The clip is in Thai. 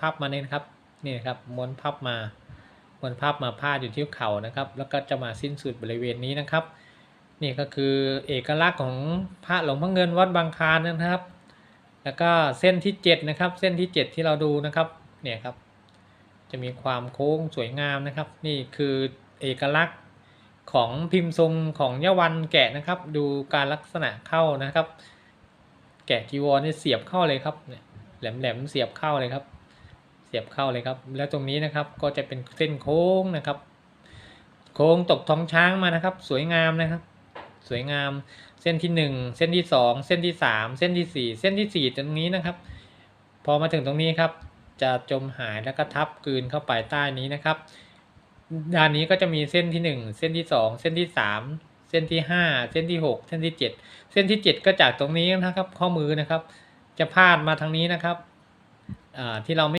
พับมาเนี่ยนะครับนี่นะครับม้วนพับมาม้วนพับมาพาดอยู่ที่เข่านะครับ แล้วก็จะมาสิ้นสุดบริเวณนี้นะครับ นี่ก็คือเอกลักษณ์ของพระหลวงพ่อเงินวัดบางคลานนะครับ แล้วก็เส้นที่7นะครับเส้นที่ 7 ที่เราดูนะครับเนี่ยครับ จะมีความโค้งสวยงามนะครับ นี่คือเอกลักษณ์ของพิมพ์ทรงของยะวันแกะนะครับ ดูการลักษณะเข้านะครับ แกะจีวรนี่เสียบเข้าเลยครับเนี่ยแหลมๆเสียบเข้าเลยครับ เสียบเข้าเลยครับ แล้วตรงนี้นะครับก็จะเป็นเส้นโค้งนะครับ โค้งตกท้องช้างมานะครับ สวยงามนะครับ สวยงามเส้นที่หนึ่งเส้นที่สองเส้นที่สามเส้นที่สี่เส้นที่สี่ตรงนี้นะครับ พอมาถึงตรงนี้ครับ จะจมหายแล้วก็ทับกืนเข้าไปใต้นี้นะครับ ด้านนี้ก็จะมีเส้นที่หนึ่งเส้นที่สองเส้นที่สามเส้นที่ห้าเส้นที่หกเส้นที่เจ็ดเส้นที่เจ็ดก็จากตรงนี้นะครับ ข้อมือนะครับ จะพาดมาทางนี้นะครับที่เราไม่